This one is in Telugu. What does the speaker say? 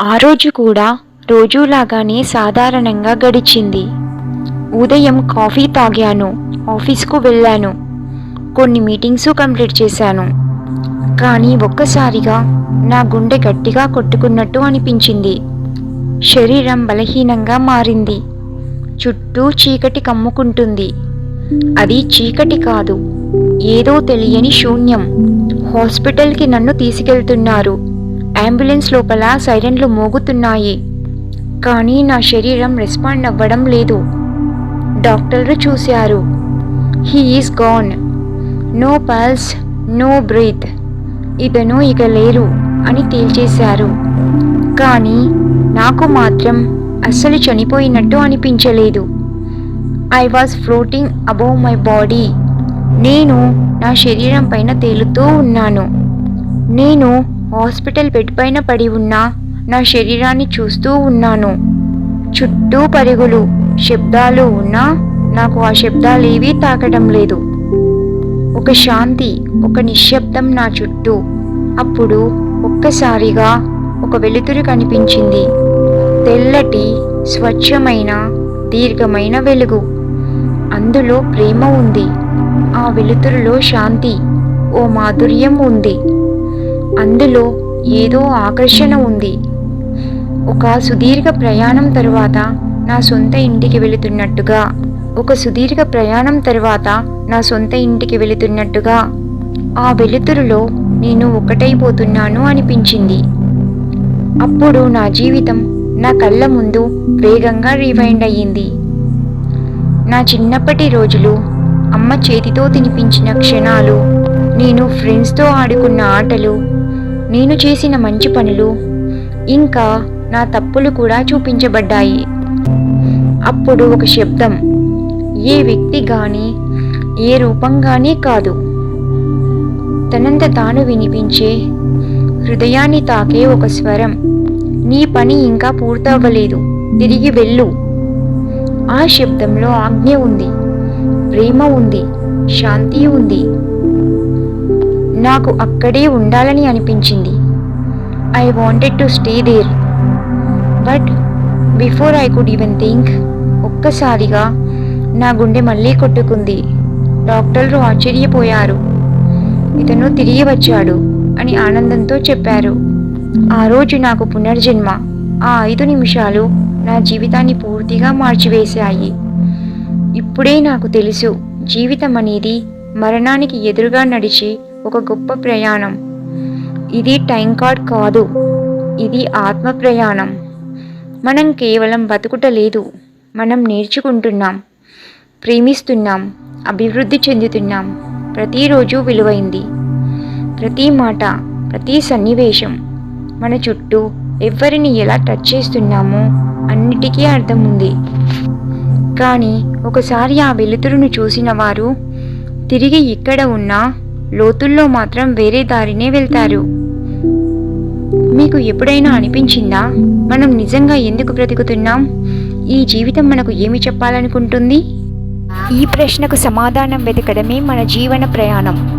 ఆ రోజు కూడా రోజులాగానే సాధారణంగా గడిచింది. ఉదయం కాఫీ తాగాను ఆఫీస్కు వెళ్ళాను కొన్ని మీటింగ్స్ కంప్లీట్ చేశాను. కానీ ఒక్కసారిగా నా గుండె గట్టిగా కొట్టుకున్నట్టు అనిపించింది. శరీరం బలహీనంగా మారింది. చుట్టూ చీకటి కమ్ముకుంటుంది. అది చీకటి కాదు ఏదో తెలియని శూన్యం. హాస్పిటల్కి నన్ను తీసుకెళ్తున్నారు. అంబులెన్స్ లోపల సైరన్లు మోగుతున్నాయి. కానీ నా శరీరం రెస్పాండ్ అవ్వడం లేదు. డాక్టర్లు చూశారు. He is gone. No pulse no breath. ఇతను ఇక లేరు అని తేల్చేశారు. కానీ నాకు మాత్రం అస్సలు చనిపోయినట్టు అనిపించలేదు. I was floating above my body. నేను నా శరీరం పైన తేలుతూ ఉన్నాను. నేను హాస్పిటల్ బెడ్ పైన పడి ఉన్న నా శరీరాన్ని చూస్తూ ఉన్నాను. చుట్టూ పరుగులు శబ్దాలు ఉన్నా నాకు ఆ శబ్దాలేవీ తాకడం లేదు. ఒక శాంతి ఒక నిశ్శబ్దం నా చుట్టూ. అప్పుడు ఒక్కసారిగా ఒక వెలుతురు కనిపించింది. తెల్లటి స్వచ్ఛమైన దీర్ఘమైన వెలుగు. అందులో ప్రేమ ఉంది. ఆ వెలుతురులో శాంతి ఓ మాధుర్యం ఉంది. అందులో ఏదో ఆకర్షణ ఉంది. ఒక సుదీర్ఘ ప్రయాణం తరువాత నా సొంత ఇంటికి వెళుతున్నట్టుగా. ఒక సుదీర్ఘ ప్రయాణం తరువాత నా సొంత ఇంటికి వెళుతున్నట్టుగా. ఆ వెలుతురులో నేను ఒకటైపోతున్నాను అనిపించింది. అప్పుడు నా జీవితం నా కళ్ళ ముందు వేగంగా రీవైండ్ అయ్యింది. నా చిన్నప్పటి రోజులు అమ్మ చేతితో తినిపించిన క్షణాలు నేను ఫ్రెండ్స్తో ఆడుకున్న ఆటలు నేను చేసిన మంచి పనులు ఇంకా నా తప్పులు కూడా చూపించబడ్డాయి. అప్పుడు ఒక శబ్దం ఏ వ్యక్తి గాని ఏ రూపంగానే కాదు. తనంత తాను వినిపించే హృదయాన్ని తాకే ఒక స్వరం నీ పని ఇంకా పూర్తవ్వలేదు తిరిగి వెళ్ళు. ఆ శబ్దంలో ఆజ్ఞ ఉంది ప్రేమ ఉంది శాంతి ఉంది. నాకు అక్కడే ఉండాలని అనిపించింది. I wanted to stay there but before I could even think ఒక్కసారిగా నా గుండె మళ్ళీ కొట్టుకుంది. డాక్టర్లు ఆశ్చర్యపోయారు. ఇతను తిరిగి వచ్చాడు అని ఆనందంతో చెప్పారు. ఆ రోజు నాకు పునర్జన్మ. ఆ ఐదు నిమిషాలు నా జీవితాన్ని పూర్తిగా మార్చివేశాయి. ఇప్పుడే నాకు తెలుసు జీవితం అనేది మరణానికి ఎదురుగా నడిచి ఒక గొప్ప ప్రయాణం. ఇది టైం కార్డ్ కాదు. ఇది ఆత్మ ప్రయాణం. మనం కేవలం బతుకుట లేదు. మనం నేర్చుకుంటున్నాం. ప్రేమిస్తున్నాం. అభివృద్ధి చెందుతున్నాం. ప్రతిరోజు విలువైంది. ప్రతి మాట ప్రతి సన్నివేశం మన చుట్టూ ఎవరిని ఎలా టచ్ చేస్తున్నామో అన్నిటికీ అర్థం ఉంది. కానీ ఒకసారి ఆ వెలుతురును చూసిన వారు తిరిగి ఇక్కడ ఉన్న లోతుల్లో మాత్రం వేరే దారినే వెళ్తారు. మీకు ఎప్పుడైనా అనిపించిందా? మనం నిజంగా ఎందుకు బ్రతుకుతున్నాం? ఈ జీవితం మనకు ఏమి చెప్పాలనుకుంటుంది? ఈ ప్రశ్నకు సమాధానం వెతకడమే మన జీవన ప్రయాణం.